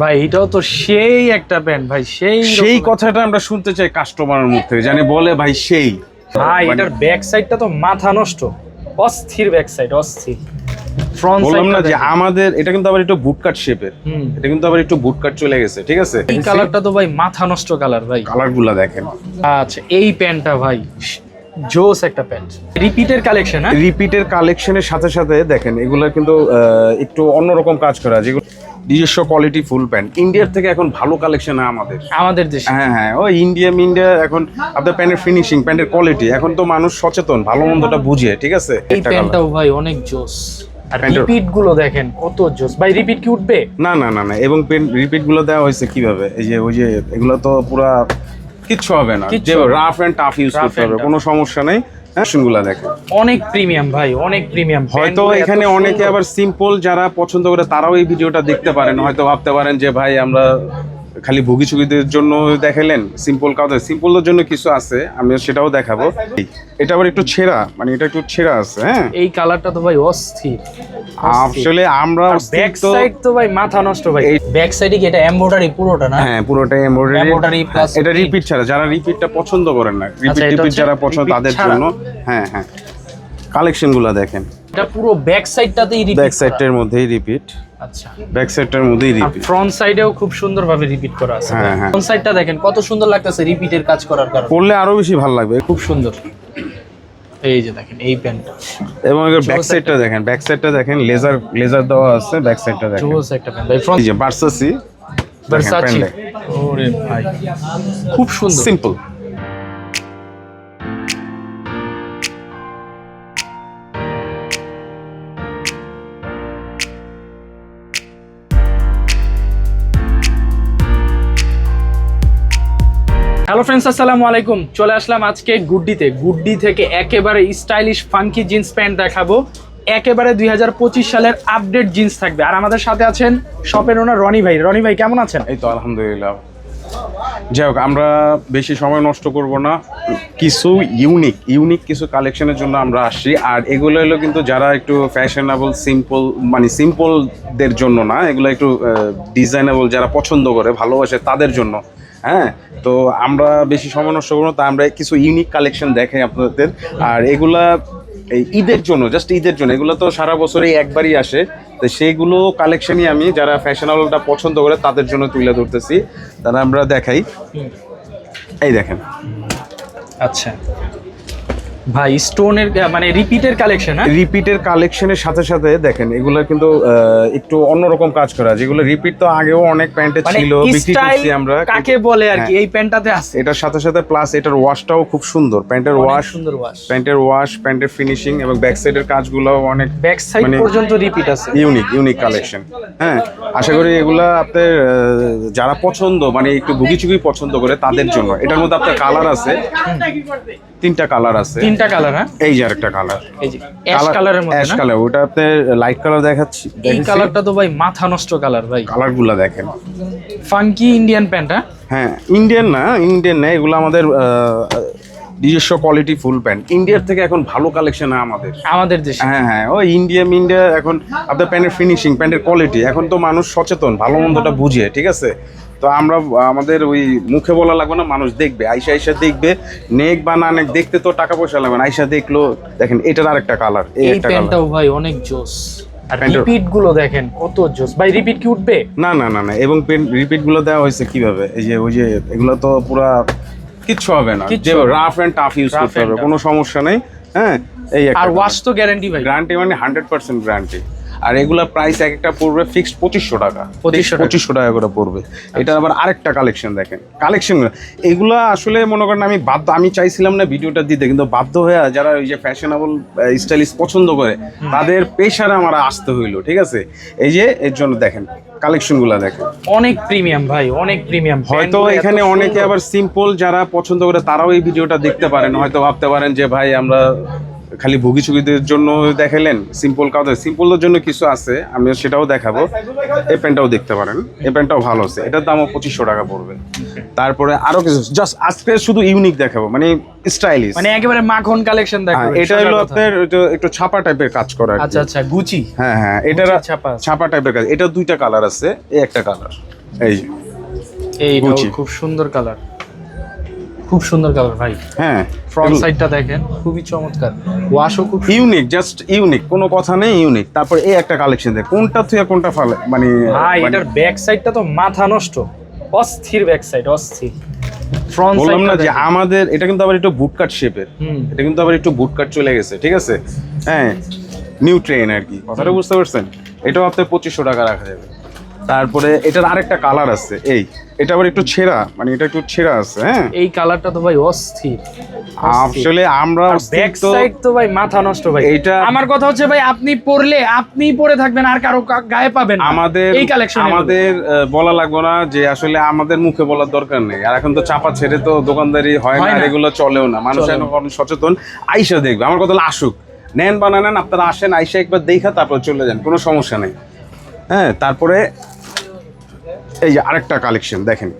ভাই এটাও তো সেই একটা প্যান্ট ভাই সেই সেই কথাটা আমরা শুনতে চাই কাস্টমারের মুখ থেকে জানি বলে ভাই সেই। ভাই এটার ব্যাক সাইডটা তো মাথা নষ্ট। অস্থির ব্যাক সাইড অস্থির। ফ্রন্ট বললাম না যে আমাদের এটা কিন্তু আবার একটু বুটকাট শেপের এটা কিন্তু আবার একটু বুটকাট চলে গেছে ঠিক আছে? এই কালারটা তো ভাই মাথা নষ্ট কালার ভাই। দেখেন। আচ্ছা এই প্যান্টটা ভাই জোস একটা প্যান্ট রিপিটের কালেকশন হ্যাঁ? রিপিটের কালেকশনের সাথে সাথে দেখেন এগুলা কিন্তু একটু অন্যরকম কাজ করা যেগুলো নিজস্ব কোয়ালিটি ফুল প্যান্ট ইন্ডিয়ার থেকে এখন ভালো কালেকশন আমাদের। আমাদের দেশে। হ্যাঁ হ্যাঁ ওই ইন্ডিয়া ইন্ডিয়া এখন আপনার প্যান্টের ফিনিশিং প্যান্টের কোয়ালিটি এখন তো মানুষ সচেতন ভালো মন্দটা বুঝে ঠিক আছে? এই প্যান্টটাও ভাই অনেক জোস। আর রিপিটগুলো দেখেন কত জোস। ভাই রিপিট কি উঠবে? না না না না এবং রিপিটগুলো দেওয়া হয়েছে কীভাবে? এই যে ওই যে এগুলো তো পুরা কিচ্ছু হবে না। যে হবে না। রাফ এন্ড টাফ ইউজ করতে হবে কোনো সমস্যা নেই। হ্যাঁ গুলা দেখেন অনেক প্রিমিয়াম ভাই অনেক প্রিমিয়াম হয়তো এখানে অনেকে আবার সিম্পল যারা পছন্দ করে তারাও এই ভিডিওটা দেখতে পারেন হয়তো ভাবতে পারেন যে ভাই আমরা খালি ভুগি চুগিদের জন্য দেখালেন সিম্পল কাউদের সিম্পলের জন্য কিছু আছে আমি সেটাও দেখাবো। এটা আবার একটু ছেঁড়া মানে এটা একটু ছেঁড়া আছে হ্যাঁ? এই কালারটা তো ভাই অস্থির আসলে আমরা ব্যাক সাইড তো ভাই মাথা নষ্ট ভাই। এই- ব্যাক সাইডে কি এটা এমব্রয়ডারি পুরোটা না? হ্যাঁ পুরোটাই এমব্রয়ডারি Embroidery plus এটা রিপিট ছাড়া যারা রিপিটটা পছন্দ করেন না রিপিট রিপিট যারা পছন্দ তাদের জন্য হ্যাঁ হ্যাঁ। কালেকশনগুলো দেখেন। এটা পুরো ব্যাক সাইডটাতেই রিপিট ব্যাক সাইডটার মধ্যেই রিপিট আচ্ছা। ব্যাক সাইডটার মধ্যেই রিপিট ফ্রন্ট সাইডেও খুব সুন্দরভাবে রিপিট করা আছে। হ্যাঁ, হ্যাঁ। ফ্রন্ট সাইডটা দেখেন কত সুন্দর লাগতেছে রিপিটের কাজ করার কারণে। পরলে আরও বেশি ভালো লাগবে। খুব সুন্দর। এই যে দেখেন এই প্যান্টটা। এবং এর ব্যাক সাইডটা দেখেন ব্যাক সাইডটা দেখেন লেজার লেজার দেওয়া আছে ব্যাক সাইডটা দেখেন। জোস একটা প্যান্ট ভাই ফ্রন্ট এই যে বার্সাসি ভার্সাচি ওরে ভাই খুব সুন্দর। সিম্পল হ্যালো ফ্রেন্ডস আসসালামু আলাইকুম। চলে আসলাম আজকে গুড্ডিতে। গুড্ডি থেকে একেবারে স্টাইলিশ ফাঙ্কি জিন্স প্যান্ট দেখাবো। একেবারে দুই হাজার পঁচিশ সালের আপডেট জিন্স থাকবে। আর আমাদের সাথে আছেন শপের ওনার রনি ভাই। রনি ভাই, কেমন আছেন? এই তো আলহামদুলিল্লাহ। যাই হোক, আমরা বেশি সময় নষ্ট করব না। কিছু ইউনিক ইউনিক কিছু কালেকশনের জন্য আমরা আসছি। আর এগুলো হলো কিন্তু যারা একটু ফ্যাশনেবল সিম্পল মানে সিম্পলদের জন্য না, এগুলো একটু ডিজাইনেবল যারা পছন্দ করে, ভালোবাসে তাদের জন্য। হ্যাঁ? তো আমরা বেশি সময় নষ্ট করব তা আমরা কিছু ইউনিক কালেকশন দেখাই আপনাদের। আর এগুলা এই ঈদের জন্য জাস্ট ঈদের জন্য, এগুলো তো সারা বছরই একবারই আসে। তো সেইগুলো কালেকশনই আমি, যারা ফ্যাশনেবলটা পছন্দ করে, তাদের জন্য তুলে ধরতেছি। তারা আমরা দেখাই। এই দেখেন। আচ্ছা। ভাই স্টোনের মানে রিপিটের কালেকশন রিপিটের কালেকশনের সাথে সাথে দেখেন এগুলো কিন্তু একটু অন্যরকম কাজ করা যেগুলো রিপিট তো আগেও অনেক প্যান্টে মানে ছিল বিক্রি করছি আমরা কাকে বলে আর কি হ্যাঁ। এই প্যান্টটাতে আছে। এটার সাথে সাথে প্লাস এটার ওয়াশটাও খুব সুন্দর প্যান্টের ওয়াশ সুন্দর ওয়াশ প্যান্টের ওয়াশ প্যান্টের ফিনিশিং এবং ব্যাক সাইডের কাজগুলোও অনেক ব্যাক সাইড মানে- পর্যন্ত রিপিট আছে। ইউনিক ইউনিক কালেকশন হ্যাঁ আশা করি এগুলা আপনার যারা পছন্দ মানে একটু চুগি পছন্দ করে তাদের জন্য। এটার মধ্যে আপনার কালার আছে। তিনটা কালার আছে। তিনটা কালার হ্যাঁ? এই যে আরেকটা কালার এই যে অ্যাশ কালারের মধ্যে অ্যাশ কালার ওটা আপনার লাইট কালার দেখাচ্ছি এই কালারটা তো ভাই মাথা নষ্ট কালার ভাই। কালারগুলা দেখেন। ফাঙ্কি ইন্ডিয়ান প্যান্ট হ্যাঁ? ইন্ডিয়ান না ইন্ডিয়ান না এগুলো আমাদের নিজস্ব কোয়ালিটি ফুল প্যান্ট ইন্ডিয়ার থেকে এখন ভালো কালেকশন আমাদের। আমাদের দেশে। হ্যাঁ হ্যাঁ ওই ইন্ডিয়া ইন্ডিয়া এখন আপনার প্যান্টের ফিনিশিং প্যান্টের কোয়ালিটি এখন তো মানুষ সচেতন ভালো মন্দটা বুঝে ঠিক আছে? তো আমরা আমাদের ওই মুখে বলা লাগবে না মানুষ দেখবে আইসা আইসা দেখবে নেক বা না নেক দেখতে তো টাকা পয়সা লাগবে না আইসা দেখল দেখেন এটার আরেকটা কালার এই একটা কালার প্যান্টটাও ভাই অনেক জোস। আর রিপিটগুলো দেখেন কত জোস। ভাই রিপিট কি উঠবে? না না না না এবং রিপিটগুলো দেওয়া হয়েছে কীভাবে? এই যে ওই যে এগুলো তো পুরা কিচ্ছু হবে না। যে রাফ এন্ড টাফ ইউজ করতে হবে কোনো সমস্যা নেই হ্যাঁ? এই আর ওয়াশ তো গ্যারান্টি ভাই। গ্যারান্টি মানে হান্ড্রেড পার্সেন্ট গ্যারান্টি আর এগুলা প্রাইস এক একটা পড়বে ফিক্সড পঁচিশশো টাকা। 2500 টাকা। পঁচিশশো টাকা করে পড়বে। এটা আবার আরেকটা কালেকশন দেখেন। কালেকশন এগুলা আসলে মনে করেন আমি বাধ্য আমি চাইছিলাম না ভিডিওটা দিতে কিন্তু বাধ্য হয়ে যারা ওই যে ফ্যাশনেবল স্টাইলিশ পছন্দ করে তাদের পেশারে আমার আসতে হইল ঠিক আছে? এই যে এর জন্য দেখেন কালেকশনগুলো দেখেন। অনেক প্রিমিয়াম ভাই অনেক প্রিমিয়াম হয়তো এখানে অনেকে আবার সিম্পল যারা পছন্দ করে তারাও এই ভিডিওটা দেখতে পারেন। হয়তো ভাবতে পারেন যে ভাই আমরা খালি ভুগি চুগিদের জন্য দেখালেন সিম্পল কাউদের সিম্পলের জন্য কিছু আছে আমি সেটাও দেখাবো। এই প্যান্টটাও দেখতে পারেন। এই প্যান্টটাও ভালো আছে। এটার দামও পঁচিশশো টাকা পড়বে। তারপরে আরও কিছু জাস্ট আজকে শুধু ইউনিক দেখাবো মানে স্টাইলিশ মানে একেবারে মাখন কালেকশন দেখো এটা হলো আপনার একটু ছাপা টাইপের কাজ করা আচ্ছা আচ্ছা গুচি হ্যাঁ হ্যাঁ এটা গুচির ছাপা ছাপা টাইপের কাজ। এটা দুইটা কালার আছে এই একটা কালার এই এই খুব সুন্দর কালার খুব সুন্দর কালার ভাই। হ্যাঁ ফ্রন্ট সাইডটা দেখেন খুবই চমৎকার। ওয়াশও খুব ইউনিক জাস্ট ইউনিক কোনো কথা নেই ইউনিক তারপর এই একটা কালেকশন দেখ কোনটা তুই কোনটা ফালে মানে ভাই মানে এটার ব্যাক সাইডটা তো মাথা নষ্ট। অস্থির ব্যাক সাইড অস্থির। ফ্রন্ট বললাম না যে আমাদের এটা কিন্তু আবার একটু বুটকাট শেপের এটা কিন্তু আবার একটু বুটকাট চলে গেছে ঠিক আছে? হ্যাঁ নিউ ট্রেন আর কি। কথাটা বুঝতে পারছেন? এটাও আপনার পঁচিশশো টাকা রাখা যাবে। তারপরে এটার আরেকটা কালার আছে এই। এটা আবার একটু ছেঁড়া মানে এটা একটু ছেঁড়া আছে হ্যাঁ? এই কালারটা তো ভাই অস্থির আসলে আমরা ব্যাক সাইড তো ভাই মাথা নষ্ট ভাই। এইটা- আমার কথা হচ্ছে ভাই আপনি পরলে আপনি পরে থাকবেন আর কারও গায়ে পাবেন না। আমাদের এই কালেকশন আমাদের বলা লাগবে না যে আসলে আমাদের মুখে বলার দরকার নেই। আর এখন তো চাপা ছেড়ে তো দোকানদারি হয় না এগুলো চলেও না। মানুষ। এখন সচেতন। আইসা দেখবে। আমার কথা হলো আসুক। নেন বা না নেন আপনারা আসেন আইসা একবার দেখা তারপর চলে যান। কোনো সমস্যা নেই। হ্যাঁ তারপরে এই যে আরেকটা কালেকশন দেখেন।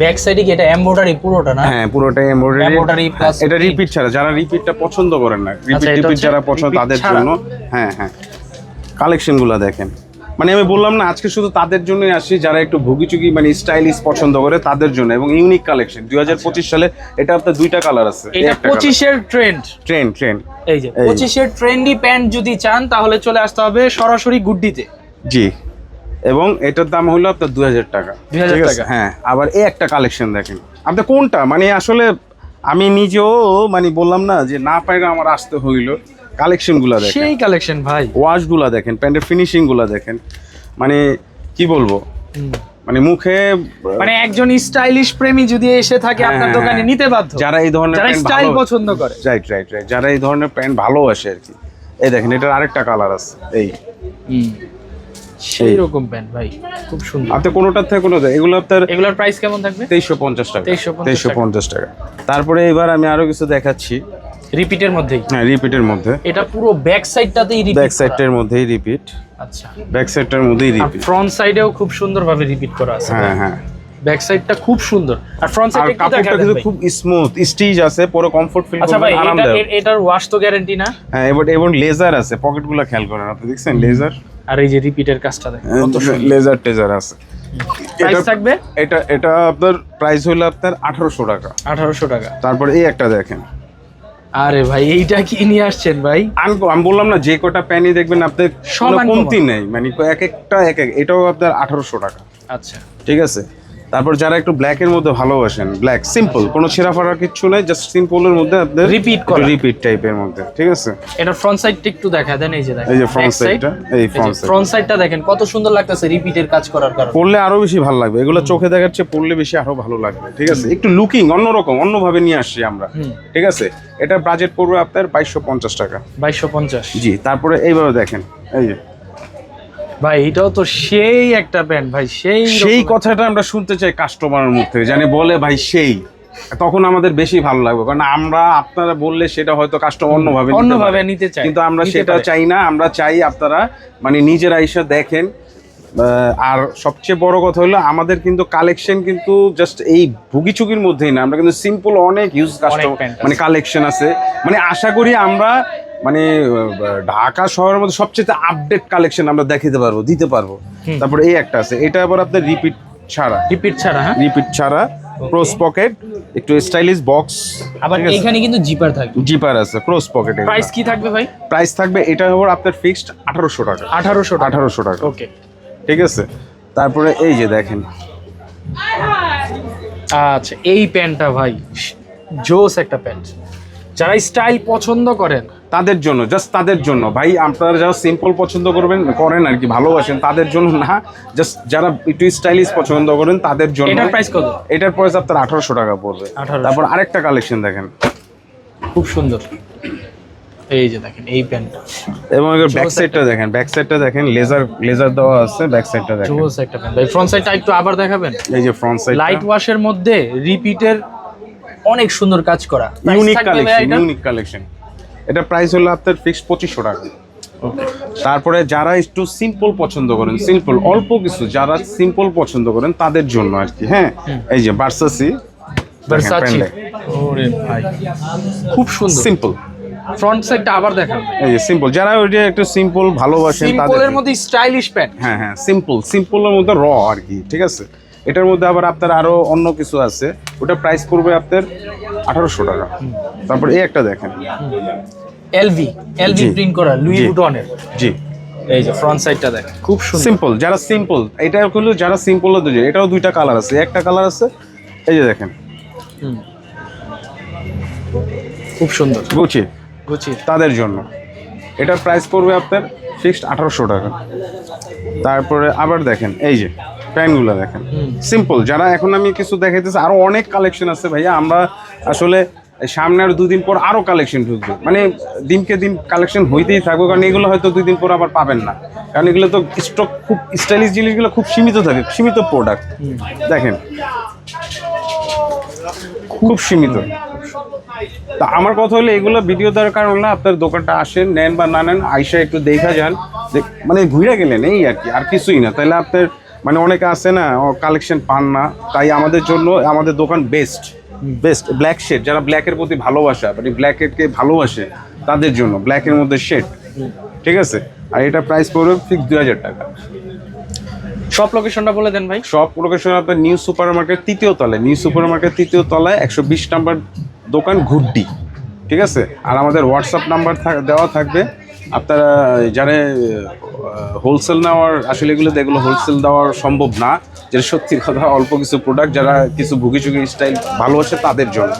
ব্যাক সাইডে কি এটা এমব্রয়ডারি পুরোটা না? হ্যাঁ পুরোটাই এমব্রয়ডারি এটা রিপিট ছাড়া যারা রিপিটটা পছন্দ করেন না রিপিট আচ্ছা, রিপিট যারা পছন্দ তাদের জন্য হ্যাঁ হ্যাঁ। কালেকশনগুলো দেখেন। মানে আমি বললাম না আজকে শুধু তাদের জন্যই আসি যারা একটু ভুগিচুগি মানে স্টাইলিশ পছন্দ করে তাদের জন্য এবং ইউনিক কালেকশন দুই হাজার পঁচিশ সালে এটা আপনার দুইটা কালার আছে এটা পঁচিশের ট্রেন্ড ট্রেন্ড ট্রেন্ড এই যে পঁচিশের ট্রেন্ডি প্যান্ট যদি চান তাহলে চলে আসতে হবে সরাসরি গুড্ডিতে। জি। এবং এটার দাম হলো আপনার দুই হাজার টাকা ঠিক আছে? হ্যাঁ আবার এই একটা কালেকশন দেখেন। আপনি কোনটা? মানে আসলে আমি নিজেও মানে বললাম না যে না পাইলে আমার আসতে হইল। কালেকশনগুলো দেখেন। সেই কালেকশন ভাই। ওয়াশগুলো দেখেন প্যান্টের ফিনিশিংগুলো দেখেন। মানে কি বলব? মানে মুখে মানে একজন স্টাইলিশ প্রেমী যদি এসে থাকে আপনার হ্যাঁ, দোকানে হ্যাঁ। নিতে বাধ্য। যারা এই ধরনের যারা স্টাইল পছন্দ করে। রাইট রাইট রাইট যারা এই ধরনের প্যান্ট ভালোবাসে আর কি। এই দেখেন এটার আরেকটা কালার আছে। এই। সেই। রকম প্যান্ট ভাই খুব সুন্দর। আপনি কোনোটার থেকে কোনো এগুলো আপনার এগুলোর প্রাইস কেমন থাকবে? তেইশশো পঞ্চাশ টাকা। 2350 তেইশশো পঞ্চাশ টাকা। তারপরে এবার আমি আরও কিছু দেখাচ্ছি। রিপিটের মধ্যেই? হ্যাঁ রিপিটের মধ্যে। এটা পুরো ব্যাক সাইডটাতেই রিপিট ব্যাক সাইডটার মধ্যেই রিপিট আচ্ছা। ব্যাক সাইডটার মধ্যেই রিপিট ফ্রন্ট সাইডেও খুব সুন্দরভাবে রিপিট করা আছে। হ্যাঁ হ্যাঁ। ব্যাক সাইডটা খুব সুন্দর। আর ফ্রন্ট সাইডে কাপড়টা কিন্তু খুব স্মুথ স্টিচ আছে পুরো কমফোর্ট ফিল আচ্ছা ভাই এটা এটার ওয়াশ তো গ্যারান্টি না? হ্যাঁ এবং লেজার আছে পকেটগুলো খেয়াল করেন আপনি দেখছেন? লেজার আর এই যে রিপিটের কাজটা দেখেন সুন্দর। লেজার টেজার আছে। প্রাইস এটা- থাকবে? এটা এটা আপনার প্রাইস হলো আপনার আঠারোশো টাকা। আঠারোশো টাকা। তারপর এই একটা দেখেন। আরে ভাই এইটা কি নিয়ে আসছেন ভাই? আমি আমি বললাম না যে কটা প্যানি দেখবেন আপনার সব কোনো কমতি নেই। মানে এক একটা এক এক এটাও আপনার আঠারোশো টাকা। আচ্ছা। ঠিক আছে? তারপর যারা একটু ব্ল্যাক এর মধ্যে ভালোবাসেন ব্ল্যাক সিম্পল কোনো ছেঁড়া ফাড়া কিছু নাই জাস্ট সিম্পল এর মধ্যে আপনার Repeat করা। রিপিট টাইপের মধ্যে ঠিক আছে? এটা ফ্রন্ট সাইডটা একটু দেখা দেন এই যে দেখেন এই যে front side টা, এই front side। ফ্রন্ট সাইডটা দেখেন কত সুন্দর লাগতেছে রিপিটের কাজ করার কারণে। পড়লে আরও বেশি ভালো লাগবে এগুলো চোখে দেখার চেয়ে পড়লে বেশি আরও ভালো লাগবে ঠিক আছে? একটু লুকিং অন্যরকম অন্যভাবে নিয়ে আসছি আমরা ঠিক আছে? এটা বাজেট পড়বে আপনার বাইশশো পঞ্চাশ টাকা। বাইশশো পঞ্চাশ। জি তারপরে এইভাবে দেখেন এই যে। ভাই এটাও তো সেই একটা প্যান্ট ভাই সেই সেই কথাটা আমরা শুনতে চাই কাস্টমারের মুখ থেকে জানি বলে ভাই সেই। তখন আমাদের বেশি ভালো লাগবে কারণ আমরা আপনারা বললে সেটা হয়তো কাস্টমার অন্যভাবে অন্যভাবে নিতে চায় কিন্তু আমরা সেটা চাই না আমরা চাই আপনারা মানে নিজেরা এসে দেখেন। আর সবচেয়ে বড় কথা হলো আমাদের কিন্তু কালেকশন কিন্তু জাস্ট এই ভুগিচুকির মধ্যেই না আমরা কিন্তু সিম্পল অনেক ইউজ কাস্টমার মানে কালেকশন আছে। মানে আশা করি আমরা মানে ঢাকা শহরের মধ্যে সবচেয়ে আপডেট কালেকশন আমরা দেখাতে পারব দিতে পারব। তারপর এই একটা আছে এটা আবার আপনার রিপিট ছাড়া। রিপিট ছাড়া হ্যাঁ? রিপিট ছাড়া ক্রস পকেট একটু স্টাইলিশ বক্স আবার এখানে কিন্তু জিপার থাকবে। জিপার আছে ক্রস পকেট প্রাইস কি থাকবে ভাই? প্রাইস থাকবে এটা হবে আপনার ফিক্সড আঠারোশো টাকা। আঠারোশো টাকা। আঠারোশো টাকা। ওকে ঠিক আছে? তারপরে এই যে দেখেন। আচ্ছা এই প্যান্টটা ভাই জোস একটা প্যান্ট। যারা স্টাইল পছন্দ করেন। তাদের জন্য জাস্ট তাদের জন্য। ভাই আপনারা যারা সিম্পল পছন্দ করবেন করেন আর কি ভালোবাসেন তাদের জন্য না। জাস্ট যারা একটু স্টাইলিশ পছন্দ করেন তাদের জন্য। এটার প্রাইস কত? এটার প্রাইস আপনার আঠারোশো টাকা পড়বে। 1800 তারপর আরেকটা কালেকশন দেখেন। খুব সুন্দর। এই যে দেখেন এই প্যান্টটা। এবং এর ব্যাক সাইডটা দেখেন ব্যাক সাইডটা দেখেন লেজার লেজার দেওয়া আছে ব্যাক সাইডটা দেখেন। জোস একটা প্যান্ট ভাই ফ্রন্ট সাইডটা একটু আবার দেখাবেন? এই যে ফ্রন্ট সাইড লাইট ওয়াশের মধ্যে রিপিটের অনেক সুন্দর কাজ করা। ইউনিক কালেকশন ইউনিক কালেকশন এটা? প্রাইস হলো আপনার ফিক্সড পঁচিশশো টাকা। তারপরে যারা একটু সিম্পল পছন্দ করেন সিম্পল অল্প কিছু যারা সিম্পল পছন্দ করেন তাদের জন্য আর কি হ্যাঁ? এই যে বার্সাসি Versace ওরে ভাই। খুব সুন্দর। সিম্পল ফ্রন্ট সাইডটা আবার দেখান। এই যে সিম্পল যারা ওইটা একটু সিম্পল ভালোবাসেন তাদের সিম্পলের মধ্যে স্টাইলিশ প্যান্ট হ্যাঁ হ্যাঁ সিম্পল সিম্পলের মধ্যে র আর কি ঠিক আছে? এটার মধ্যে আবার আপনার আরও অন্য কিছু আছে। ওটা প্রাইস পড়বে আপনার আঠারোশো টাকা। তারপর এই একটা দেখেন। LV LV. প্রিন্ট করা লুই। বুটনের জি। এই যে ফ্রন্ট সাইডটা দেখেন খুব সুন্দর। সিম্পল যারা সিম্পল এটা হলো যারা সিম্পল এটাও দুইটা কালার আছে। একটা কালার আছে এই যে দেখেন। খুব সুন্দর। গুচি গুচি তাদের জন্য। এটার প্রাইস পড়বে আপনার ফিক্সড আঠারোশো টাকা। তারপরে আবার দেখেন এই যে। প্যান্টগুলো দেখেন। সিম্পল যারা এখন আমি কিছু দেখাইতেছি আরও অনেক কালেকশন আছে ভাইয়া। আমরা আসলে সামনে আর দুদিন পর আরও কালেকশন ঢুকবে। মানে দিনকে দিন কালেকশন হইতেই থাকবে কারণ এগুলো হয়তো দুই দিন পর আবার পাবেন না। কারণ এগুলো তো স্টক খুব স্টাইলিশ জিনিসগুলো খুব সীমিত থাকে সীমিত প্রোডাক্ট দেখেন। খুব সীমিত। তা আমার কথা হলো এগুলো ভিডিও দেওয়ার কারণ না আপনার দোকানটা আসেন নেন বা না নেন আইসা একটু দেখা যান। মানে ঘুরে গেলেন এই আর কি আর কিছুই না। তাহলে আপনার মানে অনেকে আছে না কালেকশন পান না তাই আমাদের জন্য আমাদের দোকান বেস্ট বেস্ট ব্ল্যাক শেড যারা ব্ল্যাকের প্রতি ভালোবাসা মানে ব্ল্যাকেরকে ভালোবাসে তাদের জন্য ব্ল্যাকের মধ্যে শেড ঠিক আছে? আর এটা প্রাইস পড়বে ফিক্স দুই হাজার টাকা। সব লোকেশনটা বলে দেন ভাই। সব লোকেশন আপনার নিউ সুপার মার্কেট তৃতীয় তলায় নিউ সুপার মার্কেট তৃতীয় তলায় একশো বিশ নাম্বার দোকান ঘুড্ডি ঠিক আছে? আর আমাদের হোয়াটসঅ্যাপ নাম্বার দেওয়া থাকবে। আপনারা যারা হোলসেল নেওয়ার, আসলে এগুলো এগুলো হোলসেল দেওয়ার সম্ভব না। যেটা সত্যি কথা, অল্প কিছু প্রোডাক্ট যারা কিছু ভুগি চুগি স্টাইল ভালোবাসে তাদের জন্য।